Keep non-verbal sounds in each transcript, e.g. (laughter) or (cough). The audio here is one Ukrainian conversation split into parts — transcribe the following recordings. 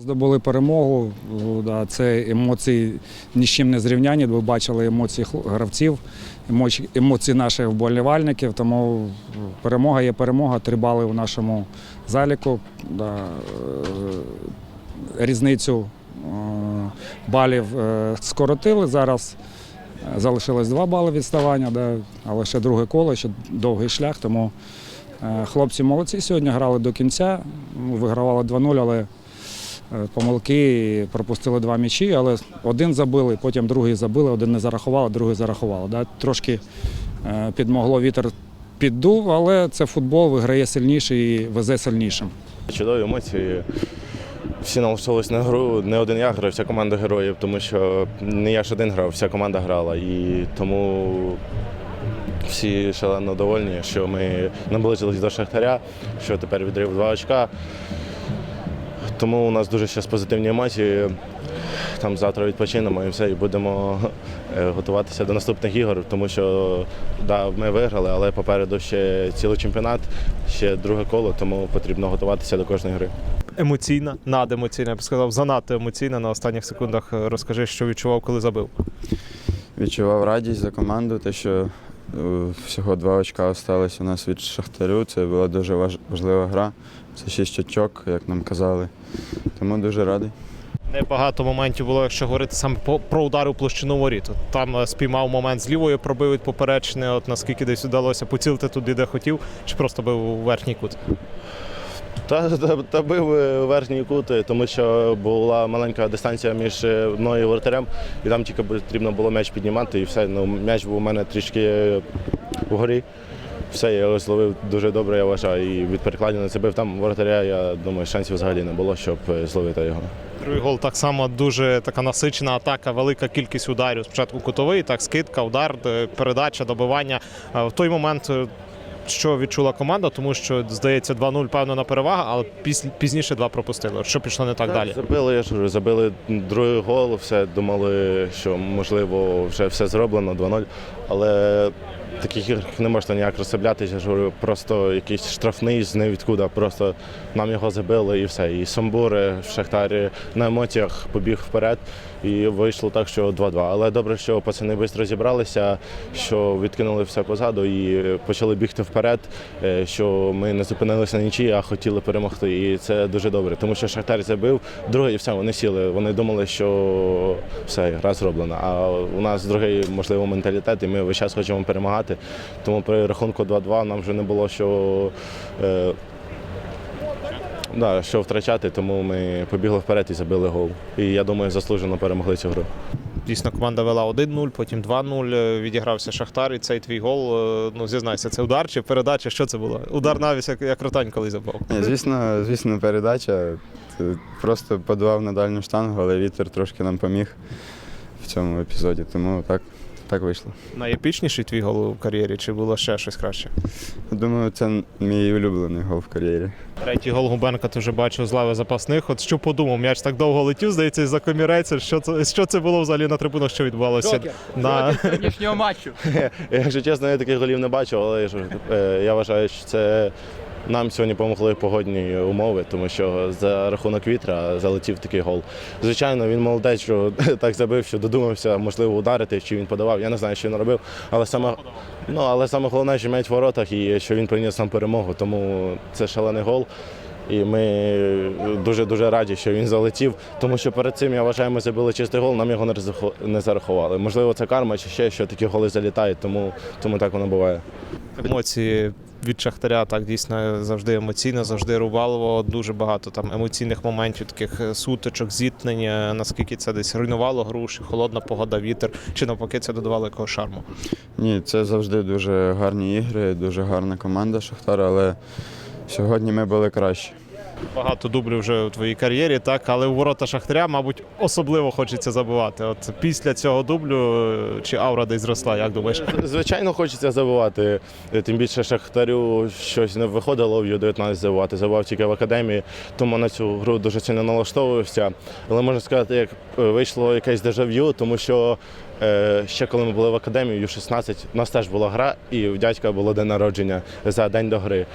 Здобули перемогу. Це емоції ні з чим не зрівняні. Ви бачили емоції гравців, емоції, наших вболівальників. Тому перемога є перемога. Три бали в нашому заліку. Е, різницю е, балів е, скоротили. Зараз залишилось два бали відставання, але ще друге коло, ще довгий шлях. Тому хлопці молодці сьогодні грали до кінця. Вигравали 2-0, але помилки, пропустили два м'ячі, але один забили, потім другий забили, один не зарахували, другий зарахували. Да? Трошки е, підмогло вітер піддув, але це футбол, виграє сильніший і везе сильнішим. Чудові емоції. Всі налаштовувалися на гру. Не один я грав, вся команда героїв, тому що не я ж один грав, вся команда грала. І тому всі шалено довольні, що ми наблизились до Шахтаря, що тепер відрив два очка. Тому у нас дуже зараз позитивні емоції. Там завтра відпочинемо і все, і будемо (laughs) е, готуватися до наступних ігор, тому що да, ми виграли, але попереду ще цілий чемпіонат, ще друге коло, тому потрібно готуватися до кожної гри. емоційна, надемоційна, я б сказав, занадто емоційна. На останніх секундах розкажи, що відчував, коли забив. Відчував радість за команду, те, що всього два очка осталось у нас від Шахтарю. Це була дуже важлива гра. Це шість очок, як нам казали. Тому дуже радий. Небагато моментів було, якщо говорити саме про удари у площину воріт. Там е, спіймав момент з лівої, пробив від поперечне, от наскільки десь вдалося поцілити туди, де хотів, чи просто бив у верхній кут. Та, та, та бив е, верхній кут, е, тому що була маленька дистанція між е, мною і воротарем, і там тільки потрібно було м'яч піднімати, і все. Ну, м'яч був у мене трішки е, вгорі. Все, я його зловив дуже добре, я вважаю. І від перекладення це бив там воротаря, я думаю, шансів взагалі не було, щоб зловити його. Другий гол так само дуже така насичена атака, велика кількість ударів. Спочатку кутовий, так скидка, удар, передача, добивання. В той момент. Що відчула команда, тому що здається 2-0 певно на перевага, але пізніше два пропустили. Що пішло не так далі? Забили, я ж говорю, забили другий гол, все думали, що можливо вже все зроблено 2-0. Але таких іграх не можна ніяк розслаблятися. Я ж говорю, просто якийсь штрафний з невідкуди. Просто нам його забили і все. І Сомбури в Шахтарі на емоціях побіг вперед. І вийшло так, що 2-2. Але добре, що пацани швидко зібралися, що відкинули все позаду і почали бігти вперед, е, що ми не зупинилися на нічі, а хотіли перемогти. І це дуже добре, тому що Шахтар забив, другий і все, вони сіли. Вони думали, що все, гра зроблена. А у нас другий, можливо, менталітет, і ми весь час хочемо перемагати. Тому при рахунку 2-2 нам вже не було що. Е, Да, що втрачати, тому ми побігли вперед і забили гол. І я думаю, заслужено перемогли цю гру. Дійсно, команда вела 1-0, потім 2-0. е, Відігрався Шахтар, і цей твій гол. е, Ну, зізнайся, це удар чи передача? Що це було? Удар навіс, як, як ротань коли забив. Ні, звісно, звісно, передача. Просто подавав на дальню штангу, але вітер трошки нам поміг в цьому епізоді. Тому так, так вийшло. Найепічніший твій гол у кар'єрі, чи було ще щось краще? Думаю, це мій улюблений гол в кар'єрі. Третій гол Губенка ти вже бачив з лави запасних. От що подумав? М'яч так довго летів, здається, із-за комірець. Що це, що це було взагалі на трибунах, що відбувалося? На... сьогоднішнього матчу. (laughs) Якщо чесно, я таких голів не бачив, але я е, я вважаю, що це нам сьогодні допомогли погодні умови, тому що за рахунок вітра залетів такий гол. Звичайно, він молодець, що (laughs) так забив, що додумався, можливо, ударити, чи він подавав. Я не знаю, що він робив. Але саме, ну, але саме головне, що м'яч в воротах і що він приніс нам перемогу. Тому це шалений гол. І ми дуже-дуже раді, що він залетів, тому що перед цим, я вважаю, ми забили чистий гол, нам його не зарахували. Можливо, це карма чи ще що такі голи залітають, тому, тому так воно буває. Емоції від Шахтаря так дійсно завжди емоційно, завжди рубалово. Дуже багато там емоційних моментів, таких сутичок, зіткнення. Наскільки це десь руйнувало гру, чи холодна погода, вітер, чи навпаки це додавало якогось шарму. Ні, це завжди дуже гарні ігри, дуже гарна команда Шахтара, але сьогодні ми були кращі. Багато дублів вже у твоїй кар'єрі, так, але у ворота Шахтаря, мабуть, особливо хочеться забивати. От після цього дублю е, чи аура десь зросла, як думаєш? Звичайно, хочеться забивати. Тим більше Шахтарю щось не виходило в Ю-19 забивати. Забивав тільки в академії, тому на цю гру дуже сильно налаштовувався. Але можна сказати, як е, вийшло якесь дежав'ю, тому що е, ще коли ми були в академії, Ю-16, у нас теж була гра, і в дядька було день народження за день до гри.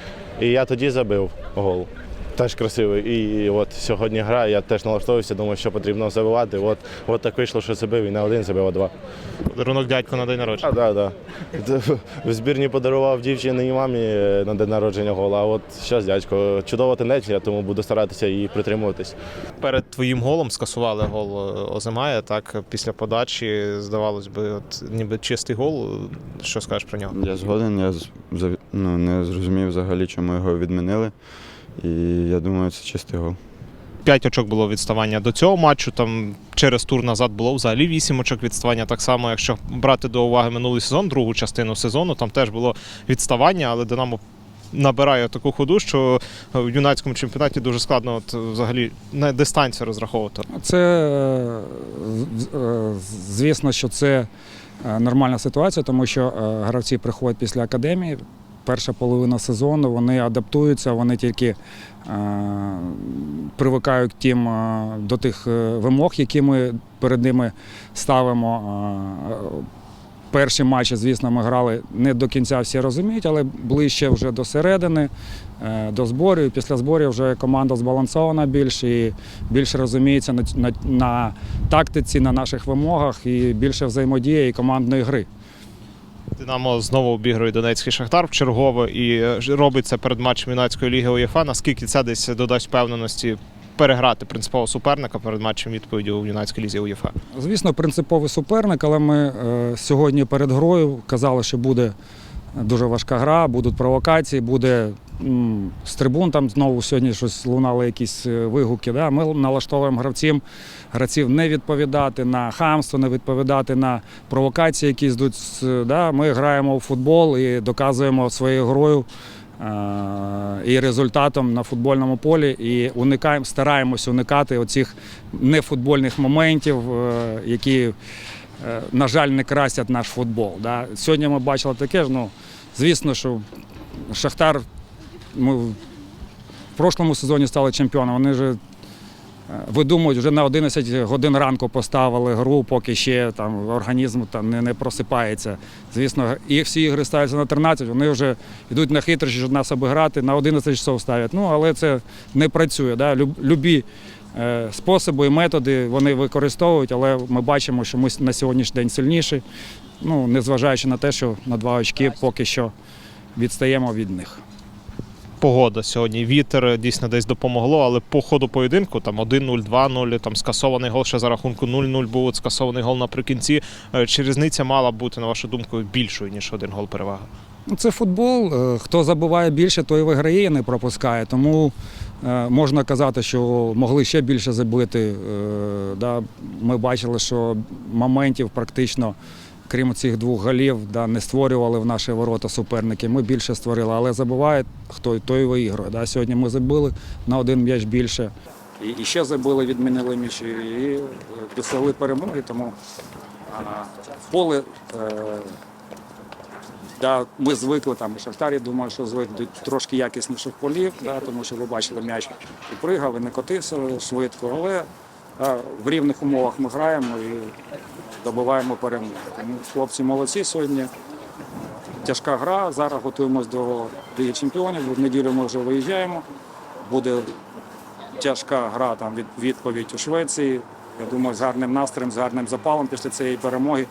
І я тоді забив гол. Теж красивий. І от сьогодні гра, я теж налаштовувався, думав, що потрібно забивати. От, от так вийшло, що забив і не один забив, а два. Подарунок дядько на день народження. А, да, да. В збірні подарував дівчині і мамі на день народження гол, а от зараз дядько. Чудова тенденція, тому буду старатися її притримуватись. Перед твоїм голом скасували гол е, Озимая. Так після подачі здавалось би, от ніби чистий гол. Що скажеш про нього? Я згоден, я ну, не зрозумів взагалі, чому його відмінили. І я думаю, це чистий гол. П'ять очок було відставання до цього матчу. Там через тур назад було взагалі вісім очок відставання. Так само, якщо брати до уваги минулий сезон, другу частину сезону, там теж було відставання, але Динамо. Набирає таку ходу, що в юнацькому чемпіонаті дуже складно от, взагалі на дистанцію розраховувати. Це е, е, звісно, що це е, нормальна ситуація, тому що гравці приходять після академії. Перша половина сезону вони адаптуються, вони тільки е, привикають тим, е, до тих е, вимог, які ми перед ними ставимо. Перші матчі, звісно, ми грали не до кінця всі розуміють, але ближче вже до середини, до зборів. Після зборів вже команда збалансована більше і більше розуміється на, на, на тактиці, на наших вимогах і більше взаємодії і командної гри. Динамо знову обігрує Донецький Шахтар в чергове і е, робить це перед матчем юнацької ліги УЄФА. Наскільки це десь додасть впевненості переграти принципового суперника перед матчем відповіді у юнацькій лізі УЄФА? Звісно, принциповий суперник, але ми е, сьогодні перед грою казали, що буде дуже важка гра, будуть провокації, буде з трибун там знову сьогодні щось лунали якісь е, вигуки. Да? Ми налаштовуємо гравців, гравців не відповідати на хамство, не відповідати на провокації, які йдуть. Да? Ми граємо у футбол і доказуємо своєю грою. е, І результатом на футбольному полі і уникаємо, стараємося уникати оцих нефутбольних моментів, е, які, е, на жаль, не красять наш футбол. Да. Сьогодні ми бачили таке ну, звісно, що Шахтар ми в прошлому сезоні стали чемпіоном. Вони вже е, видумують, вже на 11 годин ранку поставили гру, поки ще там організм там, не, не просипається. Звісно, і всі ігри ставляться на 13, вони вже йдуть на хитрощі, щоб нас обіграти, на 11 часов ставлять. Ну, але це не працює. Да. Любі е, способи і методи вони використовують, але ми бачимо, що ми на сьогоднішній день сильніші, ну, незважаючи на те, що на два очки поки що відстаємо від них. Погода сьогодні, вітер е, дійсно десь допомогло, але по ходу поєдинку там 1-0, 2-0, там скасований гол ще за рахунку 0-0 був скасований гол наприкінці. Е, Чи різниця мала бути, на вашу думку, більшою, ніж один гол перевага? Ну, Це футбол. Е, Хто забиває більше, той виграє і не пропускає. Тому можна казати, що могли ще більше забити. Ми бачили, що моментів практично, крім цих двох голів, да, не створювали в наші ворота суперники. Ми більше створили, але забиває хто той виграє. Да. Сьогодні ми забили на один м'яч більше. І, і ще забили, відмінили м'ячі і е, досягли перемоги. Тому а, поле. Е, Да, ми звикли там і Шахтарі, думаю, що звикли трошки якісніших полів, да, тому що ви бачили м'яч і пригав, і не котився швидко, але в рівних умовах ми граємо і добиваємо перемогу. Тому хлопці молодці сьогодні. Тяжка гра. Зараз готуємось до Ліги Чемпіонів. В неділю ми вже виїжджаємо. Буде тяжка гра там від відповідь у Швеції. Я думаю, з гарним настроєм, з гарним запалом після цієї перемоги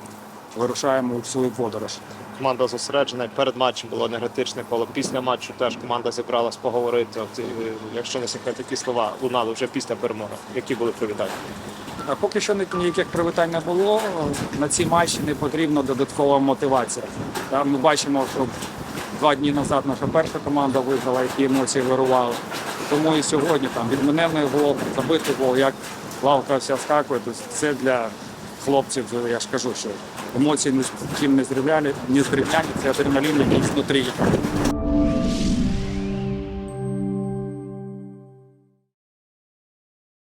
вирушаємо в свою подорож. Команда зосереджена. Перед матчем було енергетичне коло. Після матчу теж команда зібралась поговорити. От, якщо не секрет, які слова лунали вже після перемоги. Які були привітання? А Поки що ні- ніяких привітань не було. На ці матчі не потрібна додаткова мотивація. Та Ми бачимо, що два дні назад наша перша команда виграла, які емоції вирували. Тому і сьогодні там відмінений гол, забитий гол, як лавка вся скакує. Тобто це для хлопців, я ж кажу, що емоції ні з ким не зрівняні, не зрівняні, це адреналін якийсь внутрі.